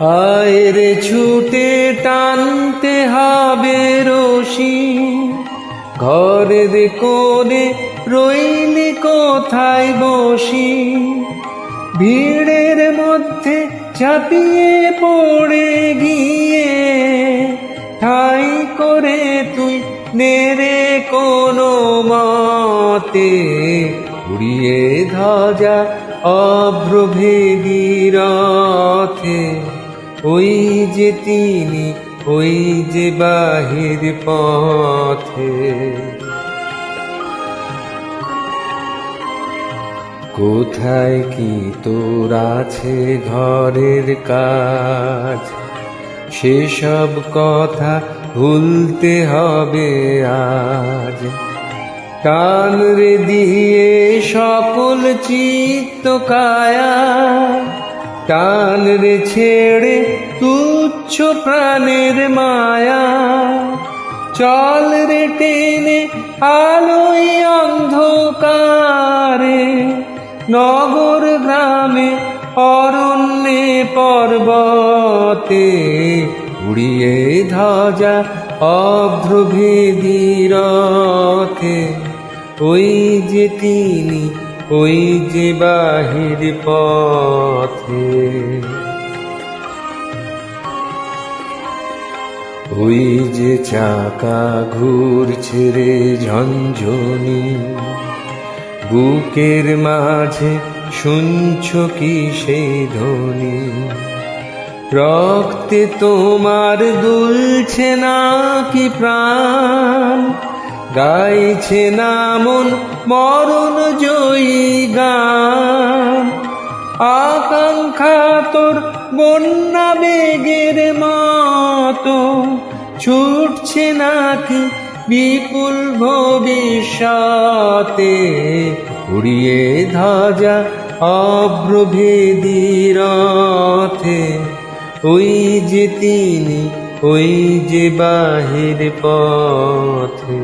আয়রে ছুটে টানতে হবে রশি। ঘরের কোণে রইলি কোথায় বসি? ভিড়ের মধ্যে চাপিয়ে পড়ে গিয়ে, ঠাই করে তুই নেরে কোনো মতে। উড়িয়ে ধ্বজা অভ্রভেদী ওই যে তিনি, ওই যে বাহির পথে। কোথায় কি তোর আছে ঘরের কাজ? সেসব কথা ভুলতে হবে আজ। কান রে দিয়ে সকল চিত্ত কায়া। টান রে ছেড়ে তুচ্ছ প্রাণের মায়া। চল রে টেনে আলোই অন্ধকারে, নগর গ্রামে অরণ্যে পর্বতে উড়িয়ে ধ্বজা অভ্রভেদী রথে। ওই যে তিনি ওই যে বাহির পথে, ওই যে চাকা ঘুরছে রে ঝঞ্ঝনি বুকের মাঝে শুনছ কি সেই ধ্বনি? রক্তে তোমার দুলছে না কি প্রাণ? গাইছে না মন মরণ জয়ী গান। আকাঙ্ক্ষা তোর বন্যা বেগের মতো, ছুটছে নাকি বিপুল ভবিষ্যতে। উড়িয়ে ধ্বজা অভ্রভেদী রথে, ওই যে তিনি ওই যে বাহির পথে